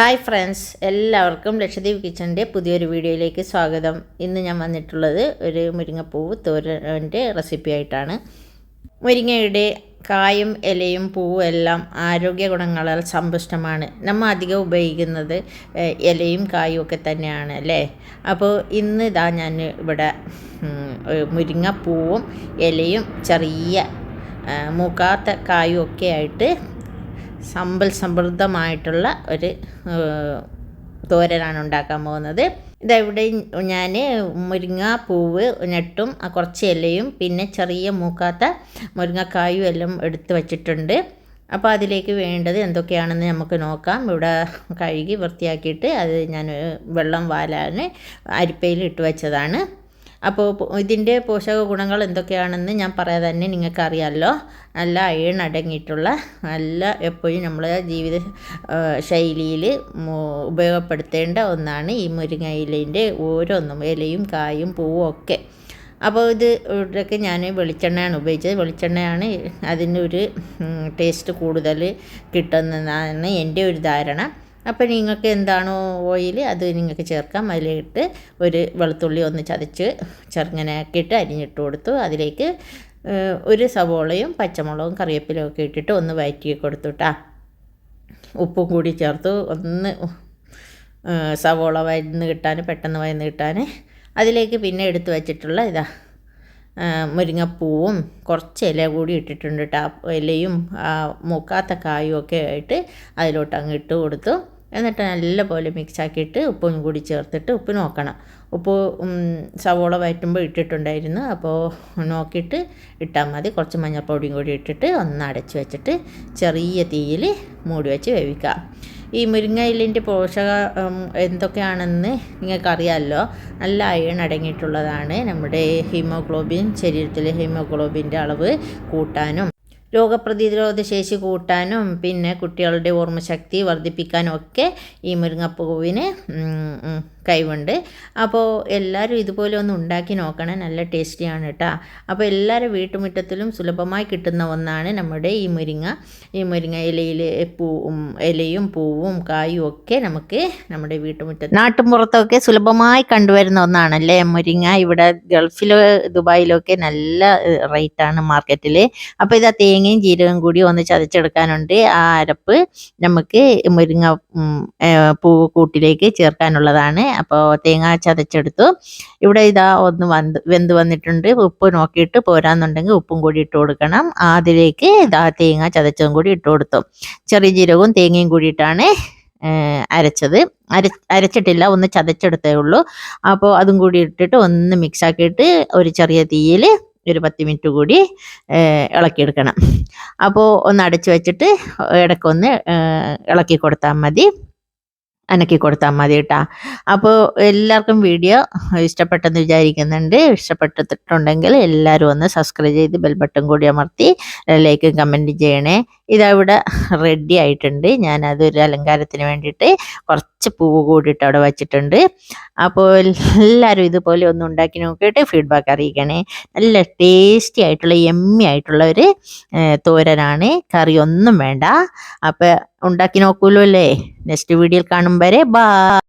Hi friends എല്ലാവർക്കും ലക്ഷദ്വീപ് കിച്ചന്റെ പുതിയൊരു വീഡിയോയിലേക്ക് സ്വാഗതം. ഇന്ന് ഞാൻ വന്നിട്ടുള്ളത് ഒരു മുരിങ്ങപ്പൂവ് തോരന്റെ റെസിപ്പി ആയിട്ടാണ്. മുരിങ്ങയുടെ കായും ഇലയും പൂവും എല്ലാം ആരോഗ്യ ഗുണങ്ങളാൽ സമ്പുഷ്ടമാണ്. നമ്മൾ അധികം ഉപയോഗിക്കുന്നത് ഇലയും കായും ഒക്കെ തന്നെയാണ് അല്ലേ? അപ്പോൾ ഇന്ന് ഇതാ ഞാൻ ഇവിടെ മുരിങ്ങപ്പൂവും ഇലയും ചെറിയ മൂക്കാത്ത കായും ഒക്കെ ആയിട്ട് സമ്പൽ സമൃദ്ധമായിട്ടുള്ള ഒരു തോരനാണ് ഉണ്ടാക്കാൻ പോകുന്നത്. ഇതവിടെ ഞാൻ മുരിങ്ങ പൂവ് ഞെട്ടും കുറച്ച് ഇലയും പിന്നെ ചെറിയ മൂക്കാത്ത മുരിങ്ങക്കായും എല്ലാം എടുത്ത് വച്ചിട്ടുണ്ട്. അപ്പോൾ അതിലേക്ക് വേണ്ടത് എന്തൊക്കെയാണെന്ന് നമുക്ക് നോക്കാം. ഇവിടെ കഴുകി വൃത്തിയാക്കിയിട്ട് അത് ഞാൻ വെള്ളം വാലാൻ അരിപ്പയിൽ ഇട്ട് വെച്ചതാണ്. അപ്പോൾ ഇതിന്റെ പോഷക ഗുണങ്ങൾ എന്തൊക്കെയാണെന്ന് ഞാൻ പറയാതെ തന്നെ നിങ്ങൾക്ക് അറിയാമല്ലോ നല്ല അയൺ അടങ്ങിയിട്ടുള്ള നല്ല എപ്പോഴും നമ്മളെ ജീവിത ശൈലിയിൽ ഉപയോഗപ്പെടുത്തേണ്ട ഒന്നാണ് ഈ മുരിങ്ങ ഇലേന്റെ ഓരോന്നും ഇലയും കായും പൂവും ഒക്കെ. അപ്പോൾ ഇത് ഇവിടെയൊക്കെ ഞാൻ വെളിച്ചെണ്ണയാണ് ഉപയോഗിച്ചത്. വെളിച്ചെണ്ണയാണ് അതിന്റെ ഒരു ടേസ്റ്റ് കൂടുതൽ കിട്ടുന്നതാണ് എന്റെ ഒരു ധാരണ. അപ്പോൾ നിങ്ങൾക്ക് എന്താണോ ഓയിൽ അത് നിങ്ങൾക്ക് ചേർക്കാം. അതിലിട്ട് ഒരു വെളുത്തുള്ളി ഒന്ന് ചതച്ച് ചെറുങ്ങനാക്കിയിട്ട് അരിഞ്ഞിട്ട് കൊടുത്തു. അതിലേക്ക് ഒരു സവോളയും പച്ചമുളകും കറിവേപ്പിലയും ഒക്കെ ഇട്ടിട്ട് ഒന്ന് വയറ്റി കൊടുത്തുട്ടാ ഉപ്പും കൂടി ചേർത്ത്. ഒന്ന് സവോള വയന്ന് കിട്ടാൻ പെട്ടെന്ന് വയന്ന് കിട്ടാൻ അതിലേക്ക് പിന്നെ എടുത്തു വച്ചിട്ടുള്ള ഇതാ മുരിങ്ങപ്പൂവും കുറച്ച് ഇല കൂടി ഇട്ടിട്ടുണ്ട് കേട്ടോ ഇലയും മൂക്കാത്ത കായും ഒക്കെ ആയിട്ട് അതിലോട്ട് അങ്ങ് ഇട്ട് കൊടുത്തു. എന്നിട്ട് നല്ലപോലെ മിക്സ് ആക്കിയിട്ട് ഉപ്പും കൂടി ചേർത്തിട്ട് ഉപ്പ് നോക്കണം. ഉപ്പ് സവോള വയറ്റുമ്പോൾ ഇട്ടിട്ടുണ്ടായിരുന്നു. അപ്പോൾ നോക്കിയിട്ട് ഇട്ടാൽ മതി. കുറച്ച് മഞ്ഞൾപ്പൊടിയും കൂടി ഇട്ടിട്ട് ഒന്ന് അടച്ച് വെച്ചിട്ട് ചെറിയ തീയിൽ മൂടി വെച്ച് വേവിക്കുക. ഈ മുരിങ്ങയിലിന്റെ പോഷക എന്തൊക്കെയാണെന്ന് നിങ്ങൾക്കറിയാമല്ലോ. നല്ല അയൺ അടങ്ങിയിട്ടുള്ളതാണ് നമ്മുടെ ഹീമോഗ്ലോബിൻ ശരീരത്തിലെ ഹീമോഗ്ലോബിന്റെ അളവ് കൂട്ടാനും. രോഗപ്രതിരോധ ശേഷി കൂട്ടാനും പിന്നെ കുട്ടികളുടെ ഓർമ്മശക്തി വർദ്ധിപ്പിക്കാനും ഒക്കെ ഈ മുരിങ്ങപ്പൂവിന് കഴിവുണ്ട് അപ്പോൾ എല്ലാവരും ഇതുപോലെ ഒന്ന് ഉണ്ടാക്കി നോക്കണം. നല്ല ടേസ്റ്റിയാണ് കേട്ടോ അപ്പോൾ എല്ലാവരും വീട്ടുമുറ്റത്തിലും സുലഭമായി കിട്ടുന്ന ഒന്നാണ് നമ്മുടെ ഈ മുരിങ്ങ. ഈ മുരിങ്ങ ഇലയിൽ പൂവും ഇലയും പൂവും കായും ഒക്കെ നമുക്ക് നമ്മുടെ വീട്ടുമുറ്റത്ത് നാട്ടുമ്പുറത്തൊക്കെ സുലഭമായി കണ്ടുവരുന്ന ഒന്നാണല്ലേ മുരിങ്ങ. ഇവിടെ ഗൾഫിലോ ദുബായിലൊക്കെ നല്ല റേറ്റാണ് മാർക്കറ്റിൽ അപ്പോൾ ഇത് തേങ്ങയും ജീരകം കൂടി ഒന്ന് ചതച്ചെടുക്കാനുണ്ട്. ആ അരപ്പ് നമുക്ക് മുരിങ്ങ പൂ കൂട്ടിലേക്ക് ചേർക്കാനുള്ളതാണ്. അപ്പോൾ തേങ്ങ ചതച്ചെടുത്തു. ഇവിടെ ഇതാ ഒന്ന് വന്ന് വെന്ത് വന്നിട്ടുണ്ട്. ഉപ്പ് നോക്കിയിട്ട് പോരാന്നുണ്ടെങ്കിൽ ഉപ്പും കൂടി ഇട്ട് കൊടുക്കണം. അതിലേക്ക് ഇതാ തേങ്ങ ചതച്ചതും കൂടി ഇട്ട് കൊടുത്തു. ചെറിയ ജീരകവും തേങ്ങയും കൂടിയിട്ടാണ് അരച്ചത്. അര അരച്ചിട്ടില്ല ഒന്ന് ചതച്ചെടുത്തേ ഉള്ളൂ. അപ്പോൾ അതും കൂടി ഇട്ടിട്ട് ഒന്ന് മിക്സ് ആക്കിയിട്ട് ഒരു ചെറിയ തീയിൽ ഒരു പത്ത് മിനിറ്റ് കൂടി ഇളക്കിയെടുക്കണം. അപ്പോൾ ഒന്ന് അടച്ചു വെച്ചിട്ട് ഇടയ്ക്കൊന്ന് ഇളക്കി കൊടുത്താൽ മതി. അനക്കി കൊടുത്താൽ മതി കേട്ടോ. അപ്പോൾ എല്ലാവർക്കും വീഡിയോ ഇഷ്ടപ്പെട്ടെന്ന് വിചാരിക്കുന്നുണ്ട്. ഇഷ്ടപ്പെട്ടിട്ടുണ്ടെങ്കിൽ എല്ലാവരും ഒന്ന് സബ്സ്ക്രൈബ് ചെയ്ത് ബെൽ ബട്ടൺ കൂടി അമർത്തി ലൈക്കും കമന്റും ചെയ്യണേ. ഇതവിടെ റെഡി ആയിട്ടുണ്ട്. ഞാൻ അതൊരു അലങ്കാരത്തിന് വേണ്ടിയിട്ട് കുറച്ച് പൂവ് കൂടിയിട്ട് അവിടെ വച്ചിട്ടുണ്ട്. അപ്പോൾ എല്ലാവരും ഇതുപോലെ ഒന്ന് ഉണ്ടാക്കി നോക്കിയിട്ട് ഫീഡ്ബാക്ക് അറിയിക്കണേ. നല്ല ടേസ്റ്റി ആയിട്ടുള്ള എമ്മി ആയിട്ടുള്ള ഒരു തോരനാണ്. കറി ഒന്നും വേണ്ട. അപ്പോൾ ഉണ്ടാക്കി നോക്കൂലോ അല്ലേ നെക്സ്റ്റ് വീഡിയോയിൽ കാണും വരെ. ബാ